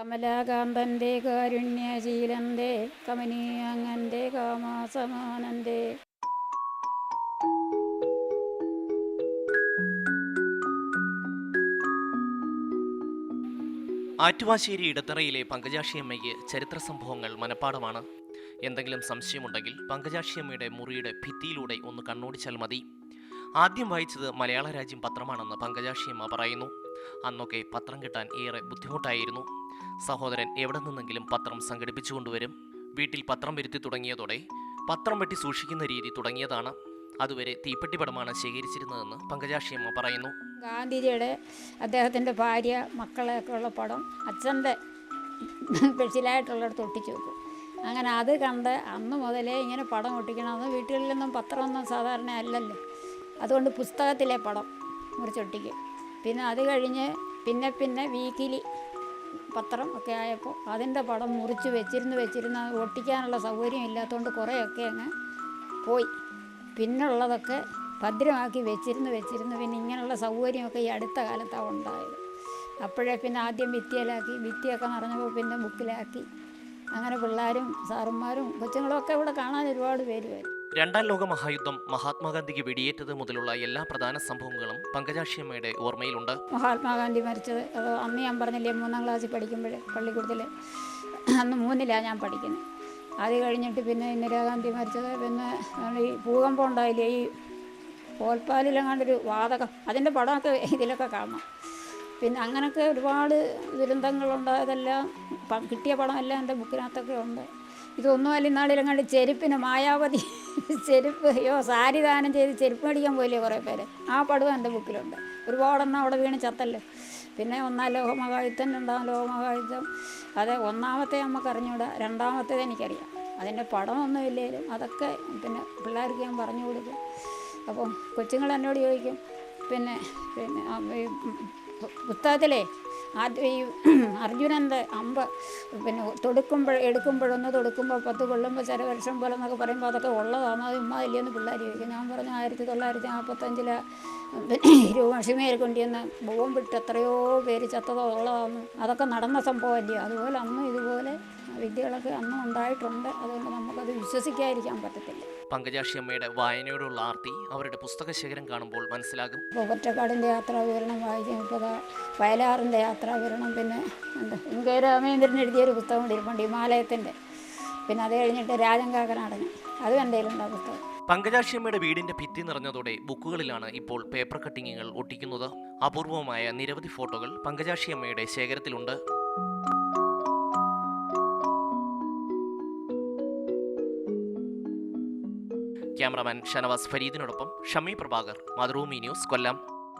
കമലാകാന്തന്റെ കാരുണ്യശീലന്റെ കമനീയങ്ങന്റെ കാമാസമാനന്റെ. ആറ്റുവാശ്ശേരി ഇടത്തറയിലെ പങ്കജാക്ഷിയമ്മയ്ക്ക് ചരിത്ര സംഭവങ്ങൾ മനപ്പാടമാണ്. എന്തെങ്കിലും സംശയമുണ്ടെങ്കിൽ പങ്കജാക്ഷിയമ്മയുടെ മുറിയുടെ ഭിത്തിയിലൂടെ ഒന്ന് കണ്ണോടിച്ചാൽ മതി. ആദ്യം വായിച്ചത് മലയാള രാജ്യം പത്രമാണെന്ന് പങ്കജാക്ഷിയമ്മ പറയുന്നു. അന്നൊക്കെ പത്രം കിട്ടാൻ ഏറെ ബുദ്ധിമുട്ടായിരുന്നു. സഹോദരൻ എവിടെ നിന്നെങ്കിലും പത്രം സംഘടിപ്പിച്ചു കൊണ്ടുവരും? വീട്ടിൽ പത്രം വരുത്തി തുടങ്ങിയതോടെ പത്രം വെട്ടി സൂക്ഷിക്കുന്ന രീതി തുടങ്ങിയതാണ്. അതുവരെ തീപ്പെട്ടി പടമാണ് ശേഖരിച്ചിരുന്നതെന്ന് പങ്കജാക്ഷിയമ്മ പറയുന്നു. ഗാന്ധിജിയുടെ അദ്ദേഹത്തിന്റെ ഭാര്യ മക്കളെയൊക്കെ ഉള്ള പടം അച്ഛന്റെ സ്പെഷ്യലായിട്ടുള്ളിടത്ത് ഒട്ടിച്ചു വെക്കും. അങ്ങനെ അത് കണ്ട് അന്ന് മുതലേ ഇങ്ങനെ പടം ഒട്ടിക്കണമെന്ന് വീട്ടുകളിലൊന്നും പത്രമൊന്നും സാധാരണ അല്ലല്ലോ. അതുകൊണ്ട് പുസ്തകത്തിലെ പടം മുറിച്ചൊട്ടിക്കും. പിന്നെ അത് കഴിഞ്ഞ് പിന്നെ പിന്നെ വീക്കിലി പത്രം ഒക്കെ ആയപ്പോൾ അതിന്റെ പടം മുറിച്ച് വെച്ചിരുന്ന് വെച്ചിരുന്ന് ഒട്ടിക്കാനുള്ള സൗകര്യം ഇല്ലാത്തതുകൊണ്ട് കുറേയൊക്കെ അങ്ങ് പോയി. പിന്നുള്ളതൊക്കെ ഭദ്രമാക്കി വെച്ചിരുന്ന് വെച്ചിരുന്ന് പിന്നെ ഇങ്ങനെയുള്ള സൗകര്യമൊക്കെ ഈ അടുത്ത കാലത്താണ് ഉണ്ടായത്. അപ്പോഴേ പിന്നെ ആദ്യം ഭിത്തിയിലാക്കി ഭിത്തിയൊക്കെ നിറഞ്ഞപ്പോൾ പിന്നെ ബുക്കിലാക്കി. അങ്ങനെ പിള്ളേരും സാറുമാരും കൊച്ചുങ്ങളൊക്കെ ഇവിടെ കാണാൻ ഒരുപാട് പേര് വരും. രണ്ടാം ലോക മഹായുദ്ധം മഹാത്മാഗാന്ധിക്ക് വെടിയേറ്റത് മുതലുള്ള എല്ലാ പ്രധാന സംഭവങ്ങളും പങ്കജാക്ഷിയമ്മയുടെ ഓർമ്മയിലുണ്ട്. മഹാത്മാഗാന്ധി മരിച്ചത് അന്ന് ഞാൻ പറഞ്ഞില്ലേ മൂന്നാം ക്ലാസ്സിൽ പഠിക്കുമ്പോൾ പള്ളിക്കൂടത്തിൽ അന്ന് മൂന്നിലാണ് ഞാൻ പഠിക്കുന്നത് അത് കഴിഞ്ഞിട്ട് പിന്നെ ഇന്ദിരാഗാന്ധി മരിച്ചത് പിന്നെ ഈ ഭൂകമ്പം ഉണ്ടായില്ലേ ഈ പോൽപ്പാലിലെങ്ങാണ്ടൊരു വാതകം അതിന്റെ പടമൊക്കെ ഇതിലൊക്കെ കാണാം പിന്നെ അങ്ങനെയൊക്കെ ഒരുപാട് ദുരന്തങ്ങളുണ്ടായതെല്ലാം കിട്ടിയ പടമെല്ലാം എന്റെ ബുക്കിനകത്തൊക്കെ ഉണ്ട്. ഇതൊന്നും അല്ല നാളിലങ്ങാണ്ട് ചെരുപ്പിന് മായാവതി ചെരുപ്പ് അയ്യോ സാരി ദാനം ചെയ്ത് ചെരുപ്പ് മേടിക്കാൻ പോയില്ലേ കുറേ പേര്. ആ പടവും എന്റെ ബുക്കിലുണ്ട്. ഒരുപാടെണ്ണം അവിടെ വീണ് ചത്തല്ലോ. പിന്നെ ഒന്നാം ലോകമഹായുദ്ധം രണ്ടാം ലോകമഹായുദ്ധം. അത് ഒന്നാമത്തെ നമുക്ക് അറിഞ്ഞൂടാ രണ്ടാമത്തേത് എനിക്കറിയാം. അതിന്റെ പടമൊന്നും ഇല്ലേലും അതൊക്കെ പിന്നെ പിള്ളേർക്ക് ഞാൻ പറഞ്ഞു കൊടുക്കും. അപ്പോൾ കൊച്ചുങ്ങൾ എന്നോട് ചോദിക്കും പിന്നെ പിന്നെ പുസ്തകത്തിലേ ആദ്യം ഈ അർജുനന്റെ അമ്പ് പിന്നെ തൊടുക്കുമ്പോൾ എടുക്കുമ്പോഴൊന്ന് തൊടുക്കുമ്പോൾ പത്ത് കൊള്ളുമ്പോൾ ചരവർഷം പോലെ എന്നൊക്കെ പറയുമ്പോൾ അതൊക്കെ ഉള്ളതാണ് അത് ഉമ്മ ഇല്ലയെന്ന് പിള്ളേർ ചോദിക്കും. ഞാൻ പറഞ്ഞു ആയിരത്തി തൊള്ളായിരത്തി നാൽപ്പത്തഞ്ചിലെ എന്ന കൊണ്ടുവന്ന് ബോംബിട്ട് എത്രയോ പേര് ചത്തതോ ഉള്ളതാണ് അതൊക്കെ നടന്ന സംഭവമല്ലേ? അതുപോലെ അന്നും ഇതുപോലെ വിദ്യകളൊക്കെ അന്നും ഉണ്ടായിട്ടുണ്ട്. അതുകൊണ്ട് നമുക്കത് വിശ്വസിക്കാതിരിക്കാൻ പറ്റത്തില്ല. പങ്കജാക്ഷിയമ്മയുടെ വായനയോടുള്ള ആർത്തി അവരുടെ പുസ്തക ശേഖരം കാണുമ്പോൾ മനസ്സിലാകും. ഒറ്റക്കാടിന്റെ യാത്രാവിവരണം വായിക്കും ദാ വയലാറിന്റെ യാത്രാവിവരണം പിന്നെ എന്താ എം കെ രാമേന്ദ്രൻ എഴുതിയൊരു പുസ്തകം കൂടി ഇരിപ്പുണ്ട് ഹിമാലയത്തിന്റെ. പിന്നെ അത് കഴിഞ്ഞിട്ട് രാജൻ കാക്കനാടൻ അതും കയ്യിലുണ്ട് ആ പുസ്തകം. പങ്കജാക്ഷിയമ്മയുടെ വീടിന്റെ ഭിത്തി നിറഞ്ഞതോടെ ബുക്കുകളിലാണ് ഇപ്പോൾ പേപ്പർ കട്ടിങ്ങുകൾ ഒട്ടിക്കുന്നത്. അപൂർവമായ നിരവധി ഫോട്ടോകൾ പങ്കജാക്ഷിയമ്മയുടെ ശേഖരത്തിലുണ്ട്. ക്യാമറാമാൻ ഷനവാസ് ഫരീദിനോടൊപ്പം ഷമി പ്രഭാകർ മാതൃഭൂമി ന്യൂസ് കൊല്ലം.